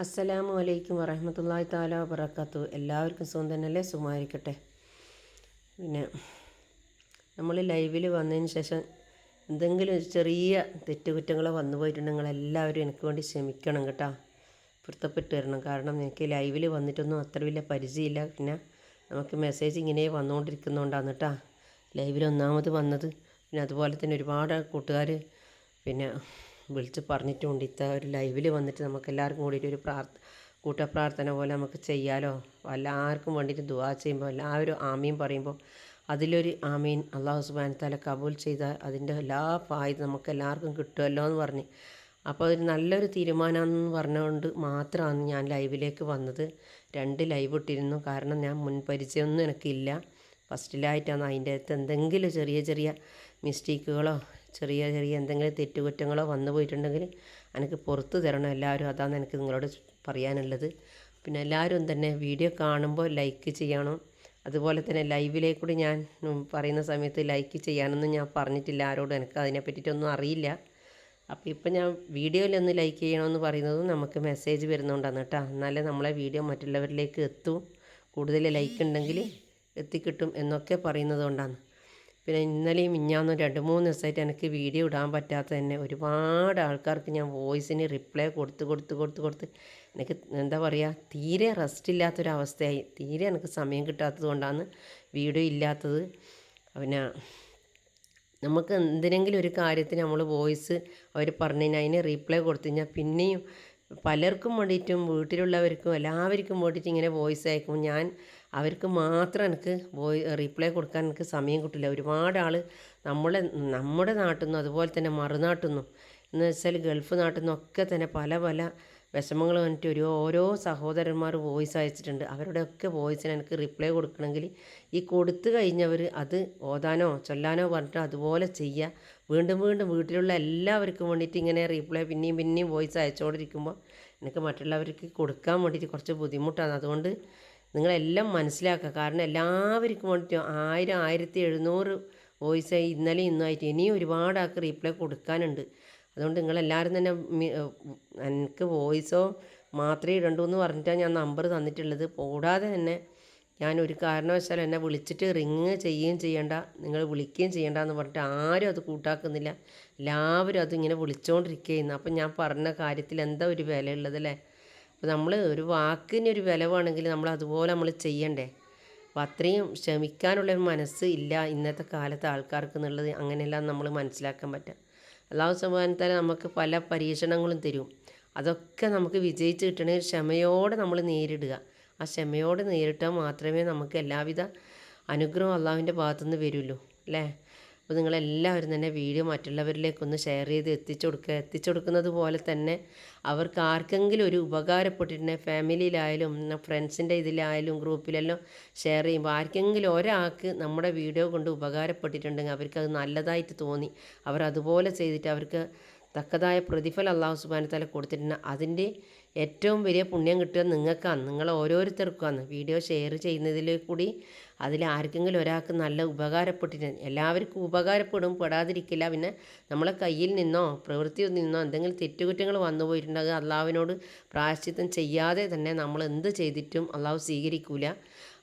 അസ്സലാമു അലൈക്കും വറഹമത്തല്ലാഹി താല വബർക്കാത്തു എല്ലാവർക്കും സുഖം തന്നെയല്ലേ? സുഖമായിരിക്കട്ടെ. പിന്നെ നമ്മൾ ലൈവിൽ വന്നതിന് ശേഷം എന്തെങ്കിലും ചെറിയ തെറ്റുകുറ്റങ്ങളോ വന്നു പോയിട്ടുണ്ടെങ്കിൽ എല്ലാവരും എനിക്ക് വേണ്ടി ക്ഷമിക്കണം കേട്ടോ. പൊരുത്തപ്പെട്ട് വരണം. കാരണം എനിക്ക് ലൈവിൽ വന്നിട്ടൊന്നും അത്ര വലിയ പരിചയമില്ല. പിന്നെ നമുക്ക് മെസ്സേജ് ഇങ്ങനെ വന്നുകൊണ്ടിരിക്കുന്നതുകൊണ്ടാണ് കേട്ടോ. ലൈവിൽ ഒന്നാമത് വന്നത്. പിന്നെ അതുപോലെ തന്നെ ഒരുപാട് കൂട്ടുകാർ പിന്നെ വിളിച്ച് പറഞ്ഞിട്ടുണ്ട്. ഇത്ത ഒരു ലൈവിൽ വന്നിട്ട് നമുക്ക് എല്ലാവർക്കും കൂടിയിട്ട് ഒരു പ്രാർത്ഥ കൂട്ടപ്രാർത്ഥന പോലെ നമുക്ക് ചെയ്യാലോ. എല്ലാവർക്കും വേണ്ടിയിട്ട് ദുവാ ചെയ്യുമ്പോൾ എല്ലാവരും ആമീൻ പറയുമ്പോൾ അതിലൊരു ആമീൻ അള്ളാഹു സുബാൻ തല കബൂൽ ചെയ്താൽ അതിന്റെ എല്ലാ ഫായത് നമുക്ക് എല്ലാവർക്കും കിട്ടുമല്ലോ എന്ന് പറഞ്ഞ്. അപ്പോൾ അതൊരു നല്ലൊരു തീരുമാനമെന്ന് പറഞ്ഞുകൊണ്ട് മാത്രമാണ് ഞാൻ ലൈവിലേക്ക് വന്നത്. രണ്ട് ലൈവ് ഇട്ടിരുന്നു. കാരണം ഞാൻ മുൻപരിചയമൊന്നും എനിക്കില്ല. ഫസ്റ്റിലായിട്ടാണ് അതിന്റെ അകത്ത് എന്തെങ്കിലും ചെറിയ ചെറിയ മിസ്റ്റേക്കുകളോ ചെറിയ ചെറിയ എന്തെങ്കിലും തെറ്റുകുറ്റങ്ങളോ വന്നു പോയിട്ടുണ്ടെങ്കിൽ എനിക്ക് പുറത്ത് തരണം. എല്ലാവരും അതാണ് എനിക്ക് നിങ്ങളോട് പറയാനുള്ളത്. പിന്നെ എല്ലാവരും തന്നെ വീഡിയോ കാണുമ്പോൾ ലൈക്ക് ചെയ്യണം. അതുപോലെ തന്നെ ലൈവിലേക്കൂടി ഞാൻ പറയുന്ന സമയത്ത് ലൈക്ക് ചെയ്യാനൊന്നും ഞാൻ പറഞ്ഞിട്ടില്ല. ആരോടും എനിക്ക് അതിനെ പറ്റിയിട്ടൊന്നും അറിയില്ല. അപ്പോൾ ഇപ്പം ഞാൻ വീഡിയോയിൽ ഒന്ന് ലൈക്ക് ചെയ്യണമെന്ന് പറയുന്നതും നമുക്ക് മെസ്സേജ് വരുന്നുണ്ടാണ് കേട്ടോ. എന്നാലേ നമ്മളെ വീഡിയോ മറ്റുള്ളവരിലേക്ക് എത്തും. കൂടുതൽ ലൈക്ക് ഉണ്ടെങ്കിൽ എത്തിക്കിട്ടും എന്നൊക്കെ പറയുന്നത് കൊണ്ടാണ് പിന്നെ ഇന്നലെയും മിഞ്ഞാന്നും രണ്ട് മൂന്ന് ദിവസമായിട്ട് എനിക്ക് വീഡിയോ ഇടാൻ പറ്റാത്ത തന്നെ ഒരുപാട് ആൾക്കാർക്ക് ഞാൻ വോയിസിന് റിപ്ലൈ കൊടുത്ത് കൊടുത്ത് കൊടുത്ത് കൊടുത്ത് എനിക്ക് എന്താ പറയുക തീരെ റെസ്റ്റ് ഇല്ലാത്തൊരവസ്ഥയായി. തീരെ എനിക്ക് സമയം കിട്ടാത്തത് കൊണ്ടാണ് വീഡിയോ ഇല്ലാത്തത്. പിന്നെ നമുക്ക് എന്തിനെങ്കിലും ഒരു കാര്യത്തിന് നമ്മൾ വോയിസ് അവർ പറഞ്ഞു കഴിഞ്ഞാൽ അതിന് റീപ്ലൈ കൊടുത്തു കഴിഞ്ഞാൽ പിന്നെയും പലർക്കും വേണ്ടിയിട്ടും വീട്ടിലുള്ളവർക്കും എല്ലാവർക്കും വേണ്ടിയിട്ട് ഇങ്ങനെ വോയിസ് അയക്കും ഞാൻ അവർക്ക് മാത്രം എനിക്ക് വോയി റീപ്ലൈ കൊടുക്കാൻ എനിക്ക് സമയം കിട്ടില്ല. ഒരുപാട് ആൾ നമ്മളെ നമ്മുടെ നാട്ടിൽ നിന്നും അതുപോലെ തന്നെ മറുനാട്ടിൽ നിന്നും എന്ന് വെച്ചാൽ ഗൾഫ് നാട്ടിൽ നിന്നൊക്കെ തന്നെ പല പല വിഷമങ്ങൾ വന്നിട്ട് ഒരു ഓരോ സഹോദരന്മാർ വോയിസ് അയച്ചിട്ടുണ്ട്. അവരുടെയൊക്കെ വോയിസിന് എനിക്ക് റിപ്ലൈ കൊടുക്കണമെങ്കിൽ ഈ കൊടുത്തു കഴിഞ്ഞവർ അത് ഓതാനോ ചൊല്ലാനോ പറഞ്ഞിട്ട് അതുപോലെ ചെയ്യുക. വീണ്ടും വീണ്ടും വീട്ടിലുള്ള എല്ലാവർക്കും വേണ്ടിയിട്ട് ഇങ്ങനെ റീപ്ലൈ പിന്നെയും പിന്നെയും വോയിസ് അയച്ചുകൊണ്ടിരിക്കുമ്പോൾ എനിക്ക് മറ്റുള്ളവർക്ക് കൊടുക്കാൻ വേണ്ടിയിട്ട് കുറച്ച് ബുദ്ധിമുട്ടാണ്. അതുകൊണ്ട് നിങ്ങളെല്ലാം മനസ്സിലാക്കുക. കാരണം എല്ലാവർക്കും വേണ്ടിയിട്ട് ആയിരം ആയിരത്തി എഴുന്നൂറ് വോയിസ് ഇന്നലെ ഇന്നുമായിട്ട് ഇനിയും ഒരുപാട് ആൾക്ക് റീപ്ലൈ കൊടുക്കാനുണ്ട്. അതുകൊണ്ട് നിങ്ങളെല്ലാവരും തന്നെ എനിക്ക് വോയിസോ മാത്രമേ ഇടണ്ടൂ എന്ന് പറഞ്ഞിട്ടാണ് ഞാൻ നമ്പർ തന്നിട്ടുള്ളത്. കൂടാതെ തന്നെ ഞാൻ ഒരു കാരണവശാലും എന്നെ വിളിച്ചിട്ട് റിങ് ചെയ്യുകയും ചെയ്യേണ്ട. നിങ്ങൾ വിളിക്കുകയും ചെയ്യേണ്ട എന്ന് പറഞ്ഞിട്ട് ആരും അത് കൂട്ടാക്കുന്നില്ല. എല്ലാവരും അതിങ്ങനെ വിളിച്ചുകൊണ്ടിരിക്കുകയായിരുന്നു അപ്പം ഞാൻ പറഞ്ഞ കാര്യത്തിൽ എന്താ ഒരു വിലയുള്ളത് അല്ലേ? അപ്പോൾ നമ്മൾ ഒരു വാക്കിനൊരു വില വേണമെങ്കിൽ നമ്മൾ അതുപോലെ നമ്മൾ ചെയ്യണ്ടേ? അപ്പോൾ അത്രയും ക്ഷമിക്കാനുള്ളൊരു മനസ്സ് ഇല്ല ഇന്നത്തെ കാലത്ത് ആൾക്കാർക്ക് എന്നുള്ളത് അങ്ങനെയെല്ലാം നമ്മൾ മനസ്സിലാക്കാൻ പറ്റുക അള്ളാഹു സുബാനത്താല നമുക്ക് പല പരീക്ഷണങ്ങളും തരും. അതൊക്കെ നമുക്ക് വിജയിച്ച് കിട്ടണമെങ്കിൽ ക്ഷമയോടെ നമ്മൾ നേരിടുക. ആ ക്ഷമയോടെ നേരിട്ടാൽ മാത്രമേ നമുക്ക് എല്ലാവിധ അനുഗ്രഹം അള്ളാഹുവിന്റെ ഭാഗത്തുനിന്ന് വരുള്ളൂ. അല്ലേ? അപ്പോൾ നിങ്ങളെല്ലാവരും തന്നെ വീഡിയോ മറ്റുള്ളവരിലേക്കൊന്ന് ഷെയർ ചെയ്ത് എത്തിച്ചു കൊടുക്കുക എത്തിച്ചു കൊടുക്കുന്നത് പോലെ തന്നെ അവർക്ക് ആർക്കെങ്കിലും ഒരു ഉപകാരപ്പെട്ടിട്ടുണ്ടെങ്കിൽ ഫാമിലിയിലായാലും ഫ്രണ്ട്സിന്റെ ഇതിലായാലും ഗ്രൂപ്പിലെല്ലാം ഷെയർ ചെയ്യുമ്പോൾ ആർക്കെങ്കിലും ഒരാൾക്ക് നമ്മുടെ വീഡിയോ കൊണ്ട് ഉപകാരപ്പെട്ടിട്ടുണ്ടെങ്കിൽ അത് നല്ലതായിട്ട് തോന്നി. അവർ അതുപോലെ ചെയ്തിട്ട് അവർക്ക് തക്കതായ പ്രതിഫലം അള്ളാഹു സുബാനത്താല കൊടുത്തിട്ടുണ്ട്. അതിന്റെ ഏറ്റവും വലിയ പുണ്യം കിട്ടുക നിങ്ങൾക്കാണ്. നിങ്ങൾ ഓരോരുത്തർക്കാണ് വീഡിയോ ഷെയർ ചെയ്യുന്നതിൽ കൂടി അതിൽ ആർക്കെങ്കിലും ഒരാൾക്ക് നല്ല ഉപകാരപ്പെട്ടിട്ട് എല്ലാവർക്കും ഉപകാരപ്പെടും പെടാതിരിക്കില്ല. പിന്നെ നമ്മളെ കയ്യിൽ നിന്നോ പ്രവൃത്തിയിൽ നിന്നോ എന്തെങ്കിലും തെറ്റുകുറ്റങ്ങൾ വന്നു പോയിട്ടുണ്ടെങ്കിൽ അള്ളാവിനോട് പ്രായശ്ചിത്തം ചെയ്യാതെ തന്നെ നമ്മൾ എന്ത് ചെയ്തിട്ടും അള്ളാഹു സ്വീകരിക്കൂല.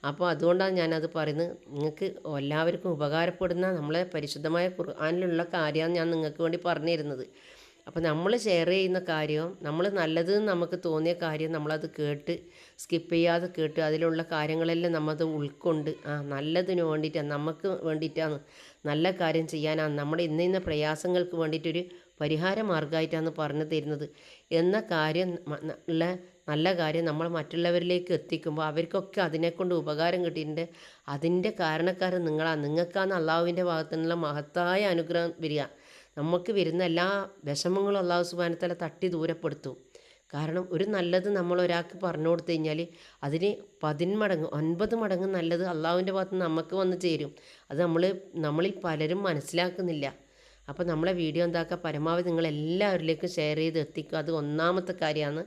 അപ്പോൾ അതുകൊണ്ടാണ് ഞാനത് പറയുന്നത്. നിങ്ങൾക്ക് എല്ലാവർക്കും ഉപകാരപ്പെടുന്ന നമ്മളെ പരിശുദ്ധമായ ഖുർആാനിലുള്ള കാര്യമാണ് ഞാൻ നിങ്ങൾക്ക് വേണ്ടി പറഞ്ഞു തരുന്നത് അപ്പോൾ നമ്മൾ ഷെയർ ചെയ്യുന്ന കാര്യം നമ്മൾ നല്ലത് നമുക്ക് തോന്നിയ കാര്യം നമ്മളത് കേട്ട് സ്കിപ്പ് ചെയ്യാതെ കേട്ട് അതിലുള്ള കാര്യങ്ങളെല്ലാം നമ്മളത് ഉൾക്കൊണ്ട് ആ നല്ലതിന് വേണ്ടിയിട്ടാണ് നമുക്ക് വേണ്ടിയിട്ടാണ് നല്ല കാര്യം ചെയ്യാനാണ് നമ്മുടെ ഇന്ന ഇന്ന പ്രയാസങ്ങൾക്ക് വേണ്ടിയിട്ടൊരു പരിഹാര മാർഗമായിട്ടാണ് പറഞ്ഞു തരുന്നത്. എന്ന കാര്യം ഉള്ള നല്ല കാര്യം നമ്മൾ മറ്റുള്ളവരിലേക്ക് എത്തിക്കുമ്പോൾ അവർക്കൊക്കെ അതിനെക്കൊണ്ട് ഉപകാരം കിട്ടിയിട്ടുണ്ട്. അതിന്റെ കാരണക്കാരൻ നിങ്ങളാണ് നിങ്ങൾക്കാണ് അള്ളാഹുവിന്റെ ഭാഗത്തു നിന്നുള്ള മഹത്തായ അനുഗ്രഹം വരിക. നമുക്ക് വരുന്ന എല്ലാ വിഷമങ്ങളും അള്ളാഹു സുബാനത്തല തട്ടി ദൂരപ്പെടുത്തും. കാരണം ഒരു നല്ലത് നമ്മൾ ഒരാൾക്ക് പറഞ്ഞു കൊടുത്തു കഴിഞ്ഞാൽ അതിന് പതിന്മടങ്ങ് ഒൻപത് മടങ്ങ് നല്ലത് അള്ളാഹുവിന്റെ ഭാഗത്ത് നമുക്ക് വന്ന് ചേരും. അത് നമ്മൾ നമ്മളിൽ പലരും മനസ്സിലാക്കുന്നില്ല. അപ്പോൾ നമ്മളെ വീഡിയോ എന്താക്കുക പരമാവധി നിങ്ങൾ എല്ലാവരിലേക്കും ഷെയർ ചെയ്ത് എത്തിക്കുക. അത് ഒന്നാമത്തെ കാര്യമാണ്.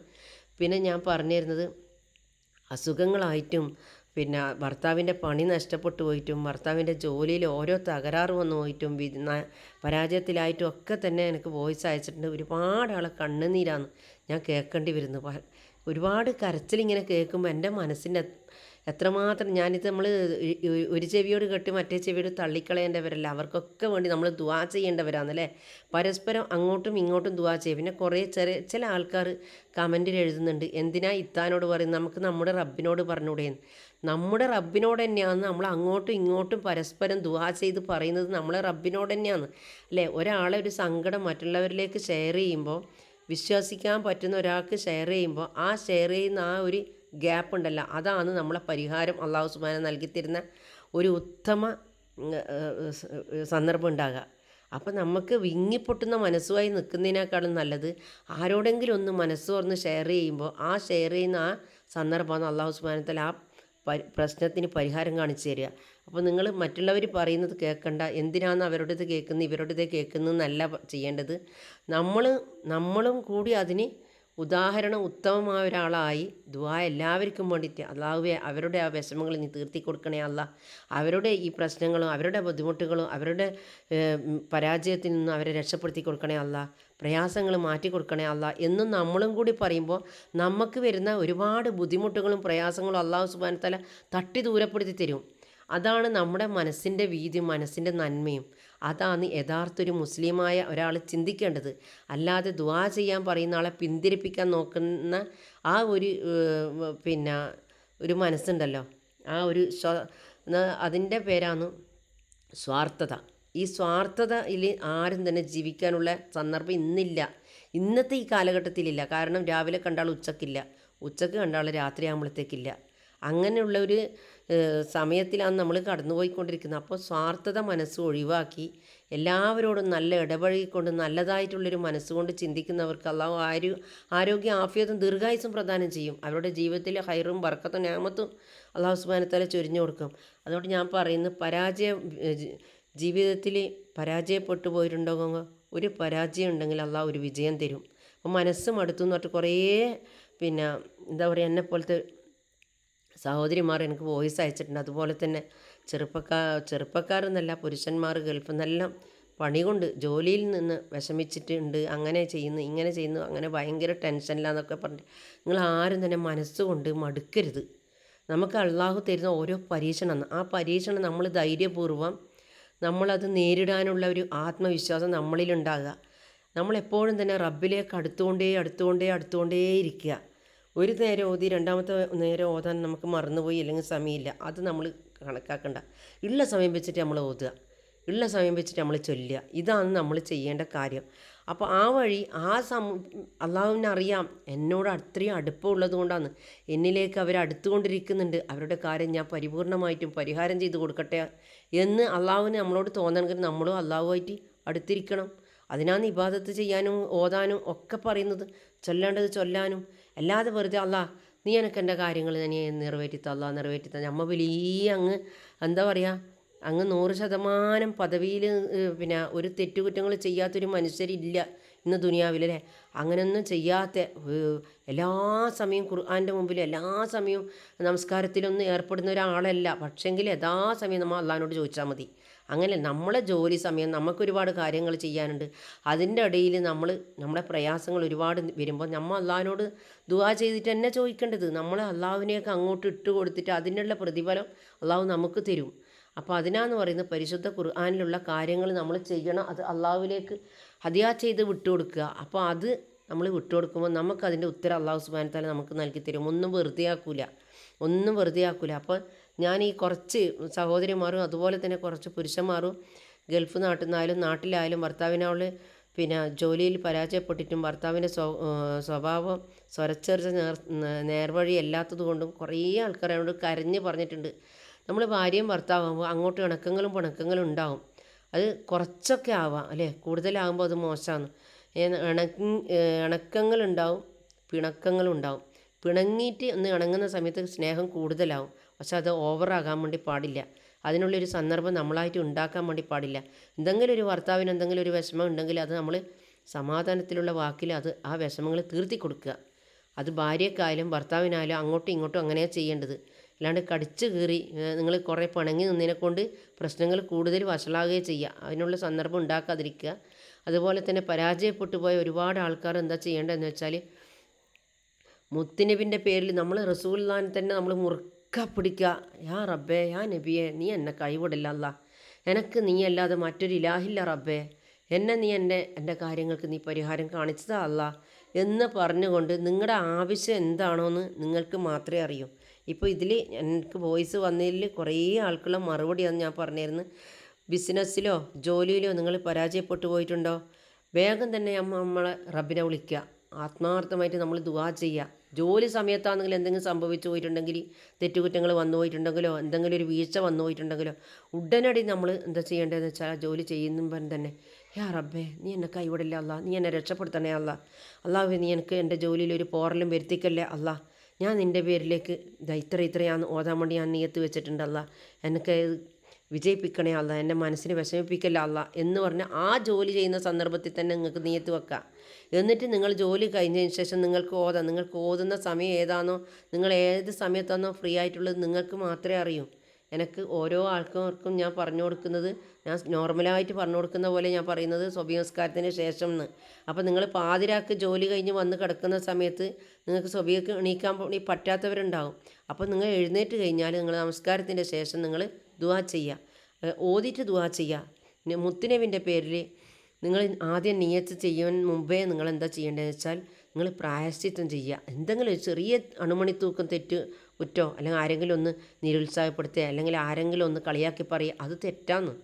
പിന്നെ ഞാൻ പറഞ്ഞു തരുന്നത് അസുഖങ്ങളായിട്ടും പിന്നെ ഭർത്താവിന്റെ പണി നഷ്ടപ്പെട്ടു പോയിട്ടും ഭർത്താവിന്റെ ജോലിയിൽ ഓരോ തകരാറ് വന്നു പോയിട്ടും പരാജയത്തിലായിട്ടും ഒക്കെ തന്നെ എനിക്ക് വോയിസ് അയച്ചിട്ടുണ്ട്. ഒരുപാട് ആളെ കണ്ണുനീരാന്ന് ഞാൻ കേൾക്കേണ്ടി വരുന്നു. ഒരുപാട് കരച്ചിലിങ്ങനെ കേൾക്കുമ്പോൾ എന്റെ മനസ്സിന്റെ എത്രമാത്രം ഞാനിത് നമ്മൾ ഒരു ചെവിയോട് കെട്ടി മറ്റേ ചെവിയോട് തള്ളിക്കളയേണ്ടവരല്ല. അവർക്കൊക്കെ വേണ്ടി നമ്മൾ ദുവാ ചെയ്യേണ്ടവരാണല്ലേ പരസ്പരം അങ്ങോട്ടും ഇങ്ങോട്ടും ദുവാ ചെയ്യും. പിന്നെ കുറേ ചെറിയ ചില ആൾക്കാർ കമന്റിൽ എഴുതുന്നുണ്ട്. എന്തിനാ ഇത്താനോട് പറയുന്നത്? നമുക്ക് നമ്മുടെ റബ്ബിനോട് പറഞ്ഞുകൂടെയെന്ന് നമ്മുടെ റബ്ബിനോട് തന്നെയാണ് നമ്മൾ അങ്ങോട്ടും ഇങ്ങോട്ടും പരസ്പരം ദുവാ ചെയ്ത് പറയുന്നത് നമ്മളെ റബ്ബിനോട് തന്നെയാണ്. അല്ലേ? ഒരാളെ ഒരു സങ്കടം മറ്റുള്ളവരിലേക്ക് ഷെയർ ചെയ്യുമ്പോൾ വിശ്വസിക്കാൻ പറ്റുന്ന ഒരാൾക്ക് ഷെയർ ചെയ്യുമ്പോൾ ആ ഷെയർ ചെയ്യുന്ന ആ ഒരു ഗ്യാപ്പ് ഉണ്ടല്ലോ അതാണ് നമ്മളെ പരിഹാരം. അള്ളാഹു സുബാന നൽകിത്തരുന്ന ഒരു ഉത്തമ സന്ദർഭം ഉണ്ടാകുക അപ്പം നമുക്ക് വിങ്ങിപ്പൊട്ടുന്ന മനസ്സുമായി നിൽക്കുന്നതിനേക്കാളും നല്ലത് ആരോടെങ്കിലും ഒന്ന് മനസ്സ് തുറന്ന് ഷെയർ ചെയ്യുമ്പോൾ ആ ഷെയർ ചെയ്യുന്ന ആ സന്ദർഭമാണ് അള്ളാഹു സുബാനത്തിൽ ആ പ്രശ്നത്തിന് പരിഹാരം കാണിച്ചു തരിക. അപ്പോൾ നിങ്ങൾ മറ്റുള്ളവർ പറയുന്നത് കേൾക്കണ്ട എന്തിനാണ് അവരുടേത് കേൾക്കുന്നത് ഇവരുടേത് കേൾക്കുന്നത് എന്നല്ല പ- ചെയ്യേണ്ടത്. നമ്മൾ നമ്മളും കൂടി അതിന് ഉദാഹരണം ഉത്തമമായ ഒരാളായി ദുആ എല്ലാവർക്കും വേണ്ടിയിട്ട് അള്ളാഹുവെ അവരുടെ ആ വിഷമങ്ങൾ നീ തീർത്തി കൊടുക്കണേ അല്ല. അവരുടെ ഈ പ്രശ്നങ്ങളും അവരുടെ ബുദ്ധിമുട്ടുകളും അവരുടെ പരാജയത്തിൽ നിന്ന് അവരെ രക്ഷപ്പെടുത്തി കൊടുക്കണേ അല്ല. പ്രയാസങ്ങൾ മാറ്റി കൊടുക്കണേ അല്ല എന്ന് നമ്മളും കൂടി പറയുമ്പോൾ നമുക്ക് വരുന്ന ഒരുപാട് ബുദ്ധിമുട്ടുകളും പ്രയാസങ്ങളും അള്ളാഹു സുബാൻ തല തട്ടി ദൂരപ്പെടുത്തി തരും. അതാണ് നമ്മുടെ മനസ്സിന്റെ വീതിയും മനസ്സിന്റെ നന്മയും. അതാണ് യഥാർത്ഥ ഒരു മുസ്ലിമായ ഒരാൾ ചിന്തിക്കേണ്ടത്. അല്ലാതെ ദുവാ ചെയ്യാൻ പറയുന്ന ആളെ പിന്തിരിപ്പിക്കാൻ നോക്കുന്ന ആ ഒരു പിന്നെ ഒരു മനസ്സുണ്ടല്ലോ. ആ ഒരു സ്വ അതിന്റെ പേരാണ് സ്വാർത്ഥത. ഈ സ്വാർത്ഥത സ്വാർത്ഥതയിൽ ആരും തന്നെ ജീവിക്കാനുള്ള സന്ദർഭം ഇന്നില്ല. ഇന്നത്തെ ഈ കാലഘട്ടത്തിലില്ല. കാരണം രാവിലെ കണ്ടാൽ ഉച്ചക്കില്ല. ഉച്ചയ്ക്ക് കണ്ടാൽ രാത്രി ആകുമ്പോഴത്തേക്കില്ല അങ്ങനെയുള്ള ഒരു സമയത്തിലാണ് നമ്മൾ കടന്നുപോയിക്കൊണ്ടിരിക്കുന്നത്. അപ്പോൾ സ്വാർത്ഥത മനസ്സ് ഒഴിവാക്കി എല്ലാവരോടും നല്ല ഇടപഴകിക്കൊണ്ട് നല്ലതായിട്ടുള്ളൊരു മനസ്സുകൊണ്ട് ചിന്തിക്കുന്നവർക്ക് അള്ളാഹു ആരോ ആരോഗ്യ ആഫിയതും ദീർഘായുസും പ്രദാനം ചെയ്യും. അവരുടെ ജീവിതത്തിലെ ഹൈറും വർക്കത്തും ഞാമത്തും അള്ളാഹു സുബാനത്താലെ ചൊരിഞ്ഞു കൊടുക്കും. അതുകൊണ്ട് ഞാൻ പറയുന്നത് പരാജയം ജീവിതത്തിൽ പരാജയപ്പെട്ടു പോയിട്ടുണ്ടോ ഒരു പരാജയം ഉണ്ടെങ്കിൽ അള്ളാഹ് ഒരു വിജയം തരും. അപ്പോൾ മനസ്സ് മടുത്തു എന്ന് പറഞ്ഞിട്ട് കുറേ പിന്നെ എന്താ പറയുക എന്നെ പോലത്തെ സഹോദരിമാർ എനിക്ക് വോയിസ് അയച്ചിട്ടുണ്ട്. അതുപോലെ തന്നെ ചെറുപ്പക്കാർ ചെറുപ്പക്കാരെന്നല്ല പുരുഷന്മാർ ഗൾഫ് നല്ല പണി കൊണ്ട് ജോലിയിൽ നിന്ന് വിഷമിച്ചിട്ടുണ്ട്. അങ്ങനെ ചെയ്യുന്നു ഇങ്ങനെ ചെയ്യുന്നു അങ്ങനെ ഭയങ്കര ടെൻഷനിലാന്നൊക്കെ പറഞ്ഞിട്ട് നിങ്ങൾ ആരും തന്നെ മനസ്സുകൊണ്ട് മടുക്കരുത്. നമുക്ക് അള്ളാഹു തരുന്ന ഓരോ പരീക്ഷണം ആ പരീക്ഷണം നമ്മൾ ധൈര്യപൂർവം നമ്മളത് നേരിടാനുള്ള ഒരു ആത്മവിശ്വാസം നമ്മളിലുണ്ടാകുക. നമ്മളെപ്പോഴും തന്നെ റബ്ബിലേക്ക് അടുത്തുകൊണ്ടേ അടുത്തുകൊണ്ടേ അടുത്തുകൊണ്ടേ ഇരിക്കുക. ഒരു നേരം ഓതി രണ്ടാമത്തെ നേരം ഓതാൻ നമുക്ക് മറന്നുപോയി അല്ലെങ്കിൽ സമയമില്ല. അത് നമ്മൾ കണക്കാക്കണ്ട. ഉള്ള സമയം വെച്ചിട്ട് നമ്മൾ ഓതുക. ഉള്ള സമയം വെച്ചിട്ട് നമ്മൾ ചൊല്ലുക. ഇതാണ് നമ്മൾ ചെയ്യേണ്ട കാര്യം. അപ്പോൾ ആ വഴി ആ സം അള്ളാഹുവിനെ അറിയാം എന്നോട് അത്രയും അടുപ്പമുള്ളത് കൊണ്ടാണ്. എന്നിലേക്ക് അവർ അടുത്തുകൊണ്ടിരിക്കുന്നുണ്ട്. അവരുടെ കാര്യം ഞാൻ പരിപൂർണമായിട്ടും പരിഹാരം ചെയ്ത് കൊടുക്കട്ടെ എന്ന് അള്ളാഹുവിന് നമ്മളോട് തോന്നണമെങ്കിൽ നമ്മളും അള്ളാഹുമായിട്ട് അടുത്തിരിക്കണം. അതിനാണ് ഇബാദത്ത് ചെയ്യാനും ഓതാനും ഒക്കെ പറയുന്നത്. ചൊല്ലേണ്ടത് ചൊല്ലാനും. അല്ലാതെ വെറുതെ അല്ലാ നീ എനിക്ക് എന്റെ കാര്യങ്ങൾ നീ നിറവേറ്റിത്ത നിറവേറ്റി നിറവേറ്റിത്ത നമ്മ വലിയ അങ്ങ് എന്താ പറയുക അങ്ങ് നൂറ് ശതമാനം പദവിയിൽ പിന്നെ ഒരു തെറ്റുകുറ്റങ്ങൾ ചെയ്യാത്തൊരു മനുഷ്യരില്ല. ഇന്ന് ദുനിയാവിലല്ലേ? അങ്ങനെയൊന്നും ചെയ്യാത്ത എല്ലാ സമയവും ഖുർആാന്റെ മുമ്പിൽ എല്ലാ സമയവും നമസ്കാരത്തിലൊന്നും ഏർപ്പെടുന്ന ഒരാളല്ല. പക്ഷെങ്കിൽ യഥാസമയം നമ്മൾ അള്ളഹാനോട് ചോദിച്ചാൽ മതി. അങ്ങനെ നമ്മളെ ജോലി സമയം നമുക്ക് ഒരുപാട് കാര്യങ്ങൾ ചെയ്യാനുണ്ട്. അതിന്റെ ഇടയിൽ നമ്മൾ നമ്മുടെ പ്രയാസങ്ങൾ ഒരുപാട് വരുമ്പോൾ നമ്മൾ അള്ളാഹിനോട് ദുവാ ചെയ്തിട്ട് തന്നെ ചോദിക്കേണ്ടത്. നമ്മൾ അള്ളാഹുവിനെയൊക്കെ അങ്ങോട്ട് ഇട്ട് കൊടുത്തിട്ട് അതിനുള്ള പ്രതിഫലം അള്ളാഹു നമുക്ക് തരും. അപ്പോൾ അതിനാന്ന് പറയുന്നത് പരിശുദ്ധ ഖുർആാനിലുള്ള കാര്യങ്ങൾ നമ്മൾ ചെയ്യണം. അത് അള്ളാഹുവിലേക്ക് ഹദിയാ ചെയ്ത് വിട്ടുകൊടുക്കുക. അപ്പോൾ അത് നമ്മൾ വിട്ടുകൊടുക്കുമ്പോൾ നമുക്ക് അതിന്റെ ഉത്തരം അള്ളാഹു സുബാനത്താല നമുക്ക് നൽകി തരും. ഒന്നും വെറുതെ ആക്കൂല. ഒന്നും വെറുതെ ആക്കൂല. അപ്പോൾ ഞാൻ ഈ കുറച്ച് സഹോദരിമാരും അതുപോലെ തന്നെ കുറച്ച് പുരുഷന്മാരും ഗൾഫ് നാട്ടിൽ നിന്നായാലും നാട്ടിലായാലും ഭർത്താവിനോട് പിന്നെ ജോലിയിൽ പരാജയപ്പെട്ടിട്ടും ഭർത്താവിന്റെ സ്വ സ്വഭാവം സ്വരച്ചേർച്ച നേർ നേർവഴി അല്ലാത്തത് കൊണ്ടും കുറേ ആൾക്കാർ എന്നോട് കരഞ്ഞ് പറഞ്ഞിട്ടുണ്ട്. നമ്മൾ ഭാര്യയും ഭർത്താവുമ്പോൾ അങ്ങോട്ട് ഇണക്കങ്ങളും പിണക്കങ്ങളും ഉണ്ടാവും. അത് കുറച്ചൊക്കെ ആവാം അല്ലേ? കൂടുതലാകുമ്പോൾ അത് മോശമാണ്. ഇണക്ക ഇണക്കങ്ങളുണ്ടാവും പിണക്കങ്ങളുണ്ടാവും. പിണങ്ങിയിട്ട് ഒന്ന് ഇണങ്ങുന്ന സമയത്ത് സ്നേഹം കൂടുതലാവും. പക്ഷെ അത് ഓവറാകാൻ വേണ്ടി പാടില്ല. അതിനുള്ളൊരു സന്ദർഭം നമ്മളായിട്ട് ഉണ്ടാക്കാൻ വേണ്ടി പാടില്ല. എന്തെങ്കിലും ഒരു ഭർത്താവിന് എന്തെങ്കിലും ഒരു വിഷമം ഉണ്ടെങ്കിൽ അത് നമ്മൾ സമാധാനത്തിലുള്ള വാക്കിൽ അത് ആ വിഷമങ്ങൾ തീർത്തി കൊടുക്കുക. അത് ഭാര്യക്കായാലും ഭർത്താവിനായാലും അങ്ങോട്ടും ഇങ്ങോട്ടും അങ്ങനെയാണ് ചെയ്യേണ്ടത്. അല്ലാണ്ട് കടിച്ചു കീറി നിങ്ങൾ കുറേ പിണങ്ങി നിന്നതിനെ കൊണ്ട് പ്രശ്നങ്ങൾ കൂടുതൽ വഷളാകുകയും ചെയ്യുക അതിനുള്ള സന്ദർഭം ഉണ്ടാക്കാതിരിക്കുക. അതുപോലെ തന്നെ പരാജയപ്പെട്ടു പോയ ഒരുപാട് ആൾക്കാർ എന്താ ചെയ്യേണ്ടതെന്ന് വെച്ചാൽ മുത്തുനബിന്റെ പേരിൽ നമ്മൾ റസൂല്ലാൻ തന്നെ നമ്മൾ മുറുക്ക പിടിക്കുക. യാ റബ്ബേ യാ നബിയെ നീ എന്നെ കൈവിടില്ല അല്ല. എനക്ക് നീ അല്ലാതെ മറ്റൊരു ഇലാഹില്ല റബ്ബേ. എന്നെ നീ എന്റെ എന്റെ കാര്യങ്ങൾക്ക് നീ പരിഹാരം കാണിച്ചതാ അല്ല. എന്ന് പറഞ്ഞുകൊണ്ട് നിങ്ങളുടെ ആവശ്യം എന്താണോ എന്ന് നിങ്ങൾക്ക് മാത്രമേ അറിയൂ. ഇപ്പോൾ ഇതിൽ എനിക്ക് വോയിസ് വന്നതിൽ കുറേ ആൾക്കുള്ള മറുപടിയാണ് ഞാൻ പറഞ്ഞിരുന്നു ബിസിനസ്സിലോ ജോലിയിലോ നിങ്ങൾ പരാജയപ്പെട്ടു പോയിട്ടുണ്ടോ? വേഗം തന്നെ നമ്മളെ റബ്ബിനെ വിളിക്കുക. ആത്മാർത്ഥമായിട്ട് നമ്മൾ ദുവാ ചെയ്യുക. ജോലി സമയത്താണെങ്കിൽ എന്തെങ്കിലും സംഭവിച്ചു പോയിട്ടുണ്ടെങ്കിൽ തെറ്റുകുറ്റങ്ങൾ വന്നു പോയിട്ടുണ്ടെങ്കിലോ എന്തെങ്കിലും ഒരു വീഴ്ച വന്നു പോയിട്ടുണ്ടെങ്കിലോ ഉടനടി നമ്മൾ എന്താ ചെയ്യേണ്ടതെന്ന് വെച്ചാൽ ജോലി ചെയ്യുമ്പം തന്നെ യാ റബ്ബേ നീ എന്നെ കൈവിടില്ല അല്ല നീ എന്നെ രക്ഷപ്പെടുത്തണേ അല്ല അള്ളാഹു നീ എനിക്ക് എന്റെ ജോലിയിൽ ഒരു പോറലും വരുത്തിക്കല്ലേ അല്ല ഞാൻ നിന്റെ പേരിലേക്ക് ഇതാ ഇത്ര ഇത്രയാന്ന് ഓതാൻ വേണ്ടി ഞാൻ നീയത്ത് വെച്ചിട്ടുണ്ടല്ല. എനിക്ക് വിജയിപ്പിക്കണേ അല്ല. എന്റെ മനസ്സിനെ വിഷമിപ്പിക്കല്ല അല്ല. എന്ന് പറഞ്ഞ് ആ ജോലി ചെയ്യുന്ന സന്ദർഭത്തിൽ തന്നെ നിങ്ങൾക്ക് നീയത്ത് വെക്കാം. എന്നിട്ട് നിങ്ങൾ ജോലി കഴിഞ്ഞതിന് ശേഷം നിങ്ങൾക്ക് ഓതാം. നിങ്ങൾക്ക് ഓതുന്ന സമയം ഏതാണോ നിങ്ങൾ ഏത് സമയത്താണോ ഫ്രീ ആയിട്ടുള്ളത് നിങ്ങൾക്ക് മാത്രമേ അറിയൂ. എനിക്ക് ഓരോ ആൾക്കാർക്കും ഞാൻ പറഞ്ഞു കൊടുക്കുന്നത് ഞാൻ നോർമലായിട്ട് പറഞ്ഞു കൊടുക്കുന്ന പോലെ ഞാൻ പറയുന്നത് സ്വഭിനമസ്കാരത്തിന് ശേഷം എന്ന് അപ്പോൾ നിങ്ങൾ പാതിരാക്ക് ജോലി കഴിഞ്ഞ് വന്ന് കിടക്കുന്ന സമയത്ത് നിങ്ങൾക്ക് സ്വഭ്യക്ക് എണീക്കാൻ പറ്റാത്തവരുണ്ടാവും. അപ്പോൾ നിങ്ങൾ എഴുന്നേറ്റ് കഴിഞ്ഞാൽ നിങ്ങൾ നമസ്കാരത്തിന്റെ ശേഷം നിങ്ങൾ ദുവാ ചെയ്യുക ഓതിയിട്ട് ദുവാ ചെയ്യുക മുത്തുനബിന്റെ പേരിൽ നിങ്ങൾ ആദ്യം നിയത്ത് ചെയ്യാൻ മുമ്പേ നിങ്ങൾ എന്താ ചെയ്യേണ്ടതെന്ന് വെച്ചാൽ നിങ്ങൾ പ്രായശ്ചിത്തം ചെയ്യുക. എന്തെങ്കിലും ചെറിയ അണുമണി തൂക്കം തെറ്റ് കുറ്റോ അല്ലെങ്കിൽ ആരെങ്കിലും ഒന്ന് നിരുത്സാഹപ്പെടുത്തുക അല്ലെങ്കിൽ ആരെങ്കിലും ഒന്ന് കളിയാക്കി പറയുക അത് തെറ്റാന്ന്.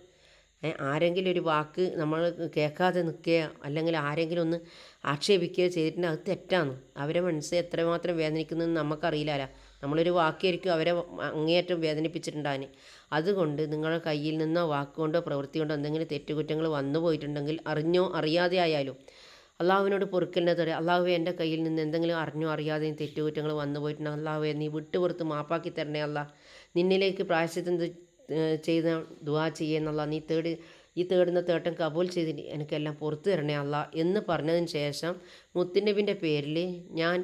ആരെങ്കിലും ഒരു വാക്ക് നമ്മൾ കേൾക്കാതെ നിൽക്കുക അല്ലെങ്കിൽ ആരെങ്കിലും ഒന്ന് ആക്ഷേപിക്കുകയോ ചെയ്തിട്ടുണ്ടെങ്കിൽ അത് തെറ്റാണ് അവരെ മനസ്സ് എത്രമാത്രം വേദനിക്കുന്നതെന്ന് നമുക്കറിയില്ല നമ്മളൊരു വാക്കായിരിക്കും അവരെ അങ്ങേയറ്റം വേദനിപ്പിച്ചിട്ടുണ്ടാകും അതുകൊണ്ട് നിങ്ങളുടെ കയ്യിൽ നിന്നോ വാക്കുകൊണ്ടോ പ്രവൃത്തി കൊണ്ടോ എന്തെങ്കിലും തെറ്റുകുറ്റങ്ങൾ വന്നു പോയിട്ടുണ്ടെങ്കിൽ അറിഞ്ഞോ അറിയാതെ ആയാലും അള്ളാഹുവിനോട് പൊറുക്കലിനെ തരാം അള്ളാഹുവെ എന്റെ കയ്യിൽ നിന്ന് എന്തെങ്കിലും അറിഞ്ഞോ അറിയാതെയും തെറ്റുകുറ്റങ്ങൾ വന്നു പോയിട്ടുണ്ടെങ്കിൽ അള്ളാഹുവെ നീ വിട്ടുപുറത്ത് മാപ്പാക്കി തരണേ അല്ല നിന്നിലേക്ക് പ്രായശ്ചിത്തം ചെയ്ത ദുവാ ചെയ്യുന്നുള്ള നീ തേടി ഈ തേടുന്ന തേട്ടം കബൂൽ ചെയ്തിട്ട് എനിക്കെല്ലാം പുറത്തു തരണേ അല്ല എന്ന് പറഞ്ഞതിന് ശേഷം മുത്തുനബിന്റെ പേരിൽ ഞാൻ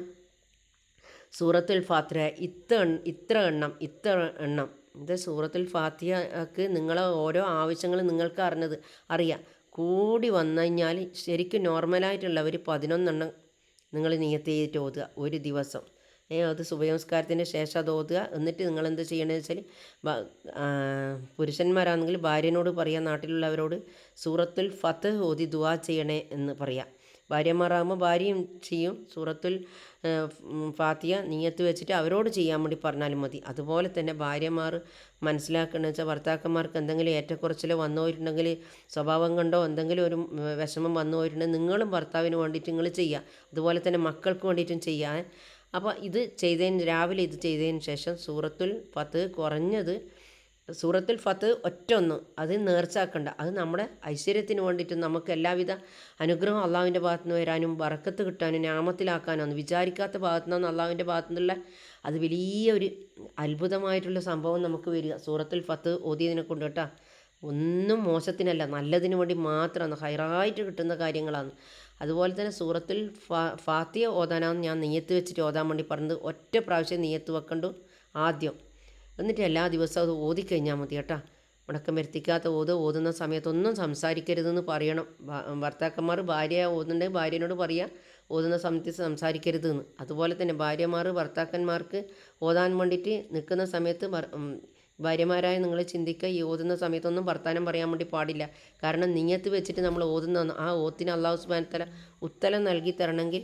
സൂറത്തുൽ ഫാത്തിഹ ഇത്ര ഇത്ര എണ്ണം ഇത്ര എണ്ണം ഇത് സൂറത്തുൽ ഫാത്തിഹക്ക് നിങ്ങളെ ഓരോ ആവശ്യങ്ങളും നിങ്ങൾക്ക് അറിഞ്ഞത് അറിയാം. കൂടി വന്നു കഴിഞ്ഞാൽ ശരിക്കും നോർമലായിട്ടുള്ളവർ പതിനൊന്നെണ്ണം നിങ്ങൾ നിയത്ത് ചെയ്തിട്ട് ഓതുക ഒരു ദിവസം. ഏ അത് സുഭയംസ്കാരത്തിന് ശേഷം അത് ഓതുക. എന്നിട്ട് നിങ്ങൾ എന്ത് ചെയ്യണമെന്ന് വെച്ചാൽ പുരുഷന്മാരാണെങ്കിൽ ഭാര്യനോട് പറയാം നാട്ടിലുള്ളവരോട് സൂറത്തുൽ ഫത്ത് ഓതി ദുവാ ചെയ്യണേ എന്ന് പറയാം. ഭാര്യമാരാകുമ്പോൾ ഭാര്യയും ചെയ്യും സൂറത്തുൽ ഫാത്തിയ നീയത്ത് വെച്ചിട്ട് അവരോട് ചെയ്യാൻ വേണ്ടി പറഞ്ഞാലും മതി. അതുപോലെ തന്നെ ഭാര്യമാർ മനസ്സിലാക്കണമെന്ന് വെച്ചാൽ ഭർത്താക്കന്മാർക്ക് എന്തെങ്കിലും ഏറ്റക്കുറച്ചിൽ വന്നു പോയിട്ടുണ്ടെങ്കിൽ സ്വഭാവം കണ്ടോ എന്തെങ്കിലും ഒരു വിഷമം വന്നു പോയിട്ടുണ്ടെങ്കിൽ നിങ്ങളും ഭർത്താവിന് വേണ്ടിയിട്ട് നിങ്ങൾ ചെയ്യുക അതുപോലെ തന്നെ മക്കൾക്ക് വേണ്ടിയിട്ടും ചെയ്യാൻ. അപ്പോൾ ഇത് ചെയ്തതിന് രാവിലെ ഇത് ചെയ്തതിന് ശേഷം സൂറത്തുൽ പത്ത് കുറഞ്ഞത് സൂറത്തുൽ ഫത്ത് ഒറ്റ ഒന്ന് അത് നേർച്ചാക്കണ്ട. അത് നമ്മുടെ ഐശ്വര്യത്തിന് വേണ്ടിയിട്ട് നമുക്ക് എല്ലാവിധ അനുഗ്രഹം അള്ളാഹുവിന്റെ ഭാഗത്തു നിന്ന് വരാനും വറക്കത്ത് കിട്ടാനും നാമത്തിലാക്കാനും വിചാരിക്കാത്ത ഭാഗത്തു നിന്ന് അള്ളാഹുവിന്റെ ഭാഗത്തു നിന്നുള്ള അത് വലിയ ഒരു അത്ഭുതമായിട്ടുള്ള സംഭവം നമുക്ക് വരിക. സൂറത്തുൽ ഫത്ത് ഓതിയതിനെ കൊണ്ട് കേട്ടോ ഒന്നും മോശത്തിനല്ല നല്ലതിന് വേണ്ടി മാത്രമാണ് ഹൈറായിട്ട് കിട്ടുന്ന കാര്യങ്ങളാണ്. അതുപോലെ തന്നെ സൂറത്തിൽ ഫാ ഫാത്തിയ ഓതാനാണ് ഞാൻ നെയ്യത്ത് വെച്ചിട്ട് ഓതാൻ വേണ്ടി പറഞ്ഞത്. ഒറ്റ പ്രാവശ്യം നെയ്യത്ത് വെക്കണ്ടു ആദ്യം. എന്നിട്ട് എല്ലാ ദിവസവും അത് ഓതിക്കഴിഞ്ഞാൽ മതി കേട്ടോ. മുടക്കം വരുത്തിക്കാത്ത ഓത് ഓതുന്ന സമയത്തൊന്നും സംസാരിക്കരുതെന്ന് പറയണം. ഭർത്താക്കന്മാർ ഭാര്യ ഓതുന്നുണ്ടെങ്കിൽ ഭാര്യനോട് പറയുക ഓതുന്ന സമയത്ത് സംസാരിക്കരുതെന്ന്. അതുപോലെ തന്നെ ഭാര്യമാർ ഭർത്താക്കന്മാർക്ക് ഓതാൻ വേണ്ടിയിട്ട് നിൽക്കുന്ന സമയത്ത് ഭാര്യമാരായ നിങ്ങൾ ചിന്തിക്കുക ഈ ഓതുന്ന സമയത്തൊന്നും വർത്താനം പറയാൻ വേണ്ടി പാടില്ല. കാരണം നീയത്ത് വെച്ചിട്ട് നമ്മൾ ഓതുന്ന ആ ഓത്തിന് അള്ളാഹു സുബാനത്തല ഉത്തരം നൽകി തരണമെങ്കിൽ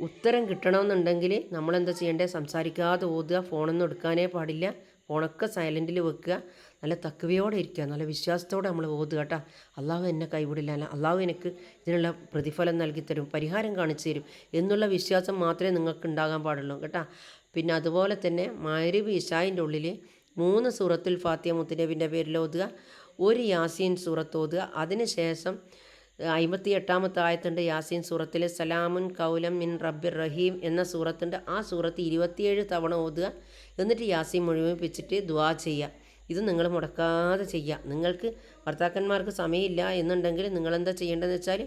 ഉത്തരം കിട്ടണമെന്നുണ്ടെങ്കിൽ നമ്മളെന്താ ചെയ്യേണ്ടത് സംസാരിക്കാതെ ഓതുക ഫോണൊന്നും എടുക്കാനേ പാടില്ല. ഫോണൊക്കെ സൈലന്റിൽ വെക്കുക. നല്ല തക്കവയോടെ ഇരിക്കുക. നല്ല വിശ്വാസത്തോടെ നമ്മൾ ഓതുക കേട്ടോ. അള്ളാഹു എന്നെ കൈവിടില്ല. അല്ല അള്ളാഹു എനിക്ക് ഇതിനുള്ള പ്രതിഫലം നൽകിത്തരും തരും പരിഹാരം കാണിച്ചു തരും എന്നുള്ള വിശ്വാസം മാത്രമേ നിങ്ങൾക്ക് ഉണ്ടാകാൻ പാടുള്ളൂ കേട്ടോ. പിന്നെ അതുപോലെ തന്നെ മാരിബ് ഇഷായിന്റെ ഉള്ളിൽ മൂന്ന് സൂറത്തുൽ ഫാത്തിയ മുത്തുനബിന്റെ പേരിൽ ഓതുക ഒരു യാസീൻ സൂറത്ത് ഓതുക. അതിനുശേഷം അമ്പത്തി എട്ടാമത്തെ ആയത്തുണ്ട് യാസീൻ സൂറത്തിൽ സലാമുൻ കൗലം മിൻ റബ്ബിർ റഹീം എന്ന സൂറത്തുണ്ട് ആ സൂറത്ത് ഇരുപത്തിയേഴ് തവണ ഓതുക എന്നിട്ട് യാസീൻ മുഴുമിപ്പിച്ചിട്ട് ദ്വാ ചെയ്യുക. ഇത് നിങ്ങൾ മുടക്കാതെ ചെയ്യുക. നിങ്ങൾക്ക് ഭർത്താക്കന്മാർക്ക് സമയമില്ല എന്നുണ്ടെങ്കിൽ നിങ്ങളെന്താ ചെയ്യേണ്ടതെന്ന് വെച്ചാൽ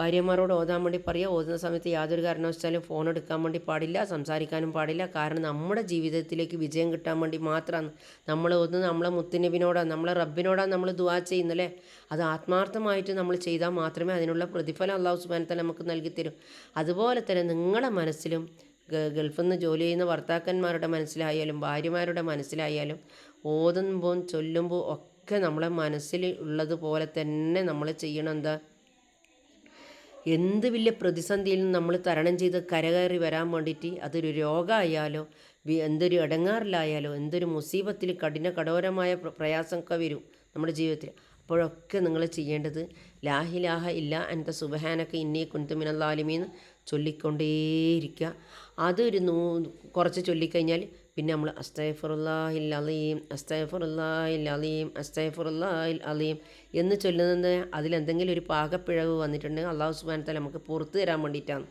ഭാര്യമാരോട് ഓതാൻ വേണ്ടി പറയുക. ഓതുന്ന സമയത്ത് യാതൊരു കാരണവശാലും ഫോൺ എടുക്കാൻ വേണ്ടി പാടില്ല സംസാരിക്കാനും പാടില്ല. കാരണം നമ്മുടെ ജീവിതത്തിലേക്ക് വിജയം കിട്ടാൻ വേണ്ടി മാത്രമാണ് നമ്മൾ ഓതുന്നത് നമ്മളെ മുത്തുനബിനോടാണ് നമ്മളെ റബ്ബിനോടാണ് നമ്മൾ ദുവാ ചെയ്യുന്നല്ലേ? അത് ആത്മാർത്ഥമായിട്ട് നമ്മൾ ചെയ്താൽ മാത്രമേ അതിനുള്ള പ്രതിഫലം അള്ളാഹു സുബാനത്തല നമുക്ക് നൽകി തരും. അതുപോലെ തന്നെ നിങ്ങളുടെ മനസ്സിലും ഗൾഫിൽ നിന്ന് ജോലി ചെയ്യുന്ന ഭർത്താക്കന്മാരുടെ മനസ്സിലായാലും ഭാര്യമാരുടെ മനസ്സിലായാലും ഓതുമ്പോൾ ചൊല്ലുമ്പോൾ ഒക്കെ നമ്മളെ മനസ്സിൽ ഉള്ളതുപോലെ തന്നെ നമ്മൾ ചെയ്യണം. എന്താ? എന്ത് വലിയ പ്രതിസന്ധിയിൽ നിന്ന് നമ്മൾ തരണം ചെയ്ത് കരകയറി വരാൻ വേണ്ടിയിട്ട് അതൊരു രോഗമായാലോ എന്തൊരു ഇടങ്ങാറിലായാലോ എന്തൊരു മുസീബത്തിൽ കഠിന കഠോരമായ പ്രയാസം പ്രയാസമൊക്കെ വരും നമ്മുടെ ജീവിതത്തിൽ. അപ്പോഴൊക്കെ നിങ്ങൾ ചെയ്യേണ്ടത് ലാഹിലാഹ ഇല്ല എന്റെ സുബഹാനൊക്കെ ഇന്നേ കുന്തുമിനല്ലാലിമീന്ന് ചൊല്ലിക്കൊണ്ടേയിരിക്കുക. അതൊരു നൂ കുറച്ച് ചൊല്ലിക്കഴിഞ്ഞാൽ പിന്നെ നമ്മൾ അസ്തഫുറുല്ലാഹിൽ അലീം അസ്തഫുറുല്ലാഹിൽ അലീം അസ്തഫുറുല്ലാഹിൽ അലീം എന്ന് ചൊല്ലുന്നത് അതിലെന്തെങ്കിലും ഒരു പാകപ്പിഴവ് വന്നിട്ടുണ്ടെങ്കിൽ അള്ളാഹു സുബാനത്താല നമുക്ക് പുറത്തു തരാൻ വേണ്ടിയിട്ടാണ്.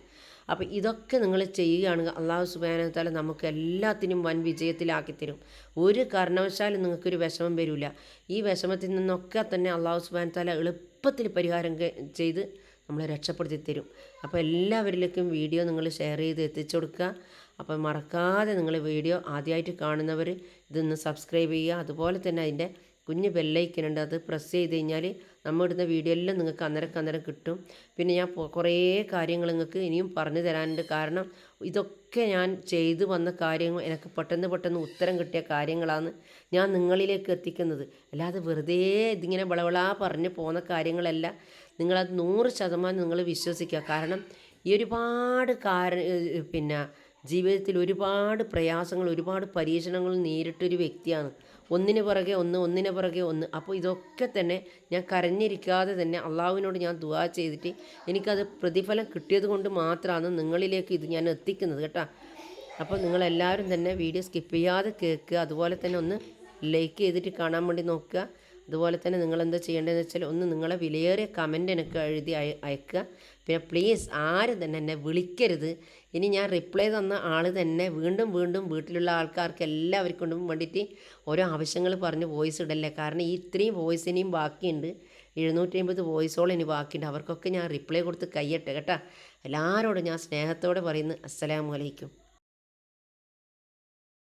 അപ്പോൾ ഇതൊക്കെ നിങ്ങൾ ചെയ്യുകയാണെങ്കിൽ അള്ളാഹു സുബാനത്താല നമുക്ക് എല്ലാത്തിനും വൻ വിജയത്തിലാക്കി തരും. ഒരു കാരണവശാലും നിങ്ങൾക്കൊരു വിഷമം വരില്ല ഈ വിഷമത്തിൽ നിന്നൊക്കെ തന്നെ അള്ളാഹു സുബാനത്താല എളുപ്പത്തിൽ പരിഹാരം ചെയ്ത് നമ്മളെ രക്ഷപ്പെടുത്തി തരും. അപ്പോൾ എല്ലാവരിലേക്കും വീഡിയോ നിങ്ങൾ ഷെയർ ചെയ്ത് എത്തിച്ചു കൊടുക്കുക. അപ്പോൾ മറക്കാതെ നിങ്ങൾ വീഡിയോ ആദ്യമായിട്ട് കാണുന്നവർ ഇതൊന്ന് സബ്സ്ക്രൈബ് ചെയ്യുക. അതുപോലെ തന്നെ അതിന്റെ കുഞ്ഞ് ബെല്ലൈക്കനുണ്ട് അത് പ്രസ് ചെയ്ത് കഴിഞ്ഞാൽ നമ്മൾ ഇടുന്ന വീഡിയോ എല്ലാം നിങ്ങൾക്ക് അന്നേരം അന്നേരം കിട്ടും. പിന്നെ ഞാൻ കുറേ കാര്യങ്ങൾ നിങ്ങൾക്ക് ഇനിയും പറഞ്ഞു തരാനുണ്ട്. കാരണം ഇതൊക്കെ ഞാൻ ചെയ്തു വന്ന കാര്യങ്ങൾ എനിക്ക് പെട്ടെന്ന് പെട്ടെന്ന് ഉത്തരം കിട്ടിയ കാര്യങ്ങളാണ് ഞാൻ നിങ്ങളിലേക്ക് എത്തിക്കുന്നത്. അല്ലാതെ വെറുതെ ഇതിങ്ങനെ വളവളാ പറഞ്ഞു പോകുന്ന കാര്യങ്ങളല്ല. നിങ്ങളത് നൂറ് ശതമാനം നിങ്ങൾ വിശ്വസിക്കുക. കാരണം ഈ ഒരുപാട് കാര പിന്നെ ജീവിതത്തിൽ ഒരുപാട് പ്രയാസങ്ങൾ ഒരുപാട് പരീക്ഷണങ്ങൾ നേരിട്ടൊരു വ്യക്തിയാണ്. ഒന്നിന് പുറകെ ഒന്ന് ഒന്നിന് പുറകെ ഒന്ന്. അപ്പോൾ ഇതൊക്കെ തന്നെ ഞാൻ കരഞ്ഞിരിക്കാതെ തന്നെ അള്ളാഹുവിനോട് ഞാൻ ദുവാ ചെയ്തിട്ട് എനിക്കത് പ്രതിഫലം കിട്ടിയത് കൊണ്ട് മാത്രമാണ് നിങ്ങളിലേക്ക് ഇത് ഞാൻ എത്തിക്കുന്നത് കേട്ടോ. അപ്പോൾ നിങ്ങളെല്ലാവരും തന്നെ വീഡിയോ സ്കിപ്പ് ചെയ്യാതെ കേൾക്കുക. അതുപോലെ തന്നെ ഒന്ന് ലൈക്ക് ചെയ്തിട്ട് കാണാൻ വേണ്ടി നോക്കുക. അതുപോലെ തന്നെ നിങ്ങൾ എന്താ ചെയ്യേണ്ടതെന്ന് വെച്ചാൽ ഒന്ന് നിങ്ങളെ വിലയേറിയ കമന്റ് എനിക്ക് എഴുതി അയക്കുക. പിന്നെ പ്ലീസ് ആരും തന്നെ എന്നെ വിളിക്കരുത്. ഇനി ഞാൻ റിപ്ലൈ തന്ന ആൾ തന്നെ വീണ്ടും വീണ്ടും വീട്ടിലുള്ള ആൾക്കാർക്ക് എല്ലാവർക്കും വേണ്ടിയിട്ട് ഓരോ ആവശ്യങ്ങൾ പറഞ്ഞ് വോയിസ് ഇടല്ലേ? കാരണം ഈ ഇത്രയും വോയിസ് ഇനിയും ബാക്കിയുണ്ട്. എഴുന്നൂറ്റി അമ്പത് വോയിസോളം ഇനി ബാക്കിയുണ്ട്. അവർക്കൊക്കെ ഞാൻ റിപ്ലൈ കൊടുത്ത് കയ്യട്ടെ കേട്ടോ. എല്ലാവരോടും ഞാൻ സ്നേഹത്തോടെ പറയുന്നു. അസ്സലാമു അലൈക്കും.